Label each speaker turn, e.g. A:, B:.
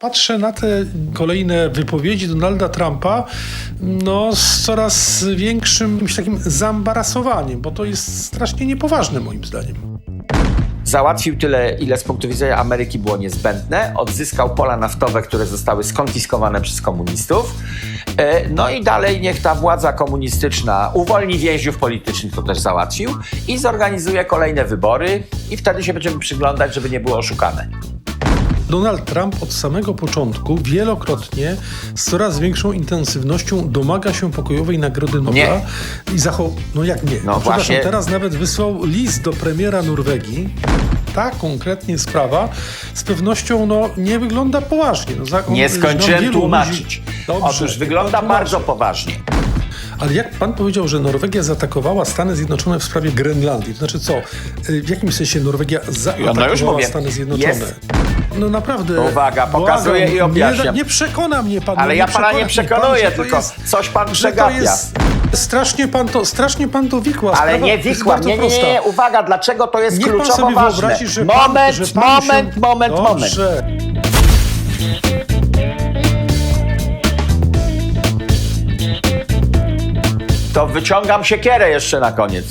A: Patrzę na te kolejne wypowiedzi Donalda Trumpa no, z coraz większym jakimś takim zambarasowaniem, bo to jest strasznie niepoważne moim zdaniem.
B: Załatwił tyle, ile z punktu widzenia Ameryki było niezbędne. Odzyskał pola naftowe, które zostały skonfiskowane przez komunistów. E, No i dalej niech ta władza komunistyczna uwolni więźniów politycznych, to też załatwił, i zorganizuje kolejne wybory, i wtedy się będziemy przyglądać, żeby nie było oszukane.
A: Donald Trump od samego początku wielokrotnie z coraz większą intensywnością domaga się pokojowej Nagrody Nobla.
B: Nie.
A: I zachow... No jak nie?
B: No
A: przepraszam,
B: właśnie.
A: teraz nawet wysłał list do premiera Norwegii. Ta konkretnie sprawa z pewnością no, nie wygląda poważnie. No,
B: Nie skończyłem tłumaczyć.
A: ludzi- Dobrze,
B: Otóż wygląda bardzo poważnie.
A: Ale jak pan powiedział, że Norwegia zaatakowała Stany Zjednoczone w sprawie Grenlandii, to znaczy co? Y, W jakim sensie Norwegia zaatakowała
B: no mówię.
A: Stany Zjednoczone?
B: Jest.
A: No naprawdę.
B: Uwaga, pokazuję
A: błagam,
B: i objaśniam.
A: Nie, nie przekona mnie pan.
B: Ale
A: no
B: ja pana nie przekonuję,
A: pan,
B: tylko
A: jest-
B: coś pan przegapia.
A: Strasznie pan to, strasznie pan to wikła.
B: Ale
A: Sprawa
B: nie
A: bardzo
B: nie, nie, nie, nie, uwaga, dlaczego to jest
A: pan
B: kluczowo
A: sobie
B: ważne?
A: wyobrazi, że pan,
B: moment,
A: że pan
B: moment,
A: się...
B: moment, moment.
A: Dobrze.
B: to wyciągam siekierę jeszcze na koniec.